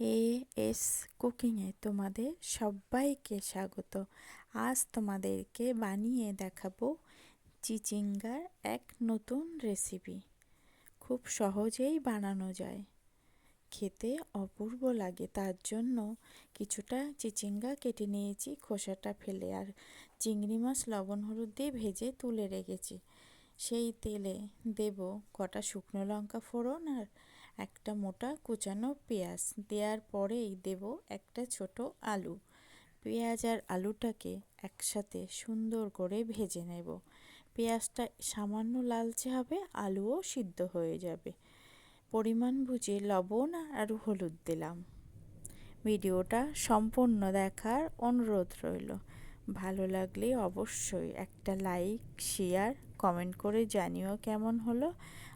A S কুকিংয়ে তোমাদের সবাইকে স্বাগত। আজ তোমাদেরকে বানিয়ে দেখাবো চিচিঙ্গার এক নতুন রেসিপি। খুব সহজেই বানানো যায়। খেতে অপূর্ব লাগে, তার জন্য কিছুটা চিচিঙ্গা কেটে নিয়েছি, খোসাটা ফেলে, আর চিংড়ি মাছ লবণ হলুদ দিয়ে ভেজে তুলে রেখেছি। সেই তেলে দেব কটা শুকনো লঙ্কা ফোড়ন আর একটা মোটা কুচানো পেঁয়াজ। দেওয়ার পরেই দেব একটা ছোট আলু। পেঁয়াজ আর আলুটাকে একসাথে সুন্দর করে ভেজে নেব। পেঁয়াজটা সামান্য লালচে হবে, আলুও সিদ্ধ হয়ে যাবে। পরিমাণ বুঝে লবণ আর হলুদ দিলাম। ভিডিওটা সম্পূর্ণ দেখার অনুরোধ রইল। ভালো লাগলে অবশ্যই একটা লাইক, শেয়ার কমেন্ট করে জানিও কেমন হলো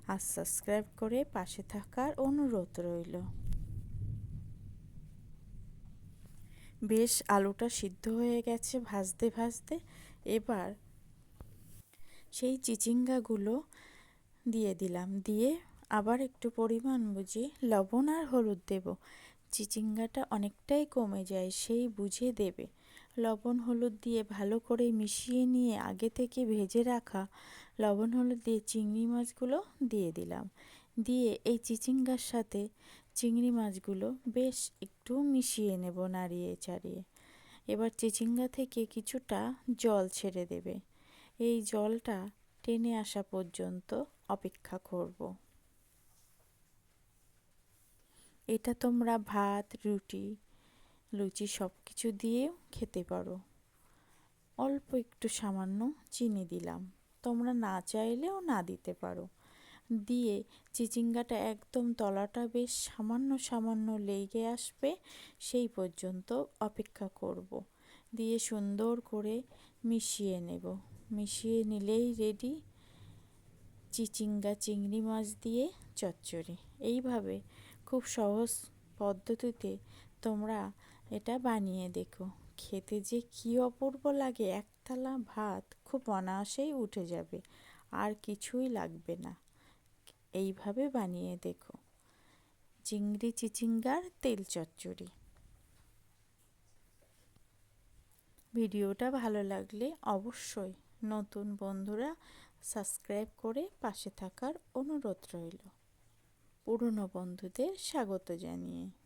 আর সাবস্ক্রাইব করে পাশে থাকার অনুরোধ রইল। বেশ আলুটা সিদ্ধ হয়ে গেছে ভাজতে ভাজতে। এবার সেই চিচিঙ্গাগুলো দিয়ে দিলাম। দিয়ে আবার একটু পরিমাণ বুঝে লবণ আর হলুদ দেব। চিচিঙ্গাটা অনেকটাই কমে যায়, সেই বুঝে দেবে। লবণ, হলুদ দিয়ে ভালো করে মিশিয়ে নিয়ে আগে থেকে ভেজে রাখা লবণ, হলুদ দিয়ে চিংড়ি মাছগুলো দিয়ে দিলাম। দিয়ে এই চিচিঙ্গার সাথে চিংড়ি মাছগুলো বেশ একটু মিশিয়ে নেব নাড়িয়ে চাড়িয়ে। এবার চিচিঙ্গা থেকে কিছুটা জল ছেড়ে দেবে। এই জলটা টেনে আসা পর্যন্ত অপেক্ষা করব। এটা তোমরা ভাত, রুটি লুচি সব কিছু দিয়েও খেতে পারো। অল্প একটু সামান্য চিনি দিলাম। তোমরা না চাইলেও না দিতে পারো। দিয়ে চিচিঙ্গাটা একদম তলাটা বেশ সামান্য সামান্য লেগে আসবে, সেই পর্যন্ত অপেক্ষা করব। দিয়ে সুন্দর করে মিশিয়ে নেব। মিশিয়ে নিলেই রেডি চিচিঙ্গা চিংড়ি মাছ দিয়ে চচ্চড়ি। এইভাবে খুব সহজ পদ্ধতিতে তোমরা এটা বানিয়ে দেখো। খেতে যে কী অপূর্ব লাগে, একতলা ভাত খুব অনায়াসেই উঠে যাবে, আর কিছুই লাগবে না। এইভাবে বানিয়ে দেখো। চিংড়ি চিচিঙ্গার তেল চচ্চড়ি। ভিডিওটা ভালো লাগলে অবশ্যই নতুন বন্ধুরা সাবস্ক্রাইব করে পাশে থাকার অনুরোধ রইল। পুরনো বন্ধুদের স্বাগত জানিয়ে।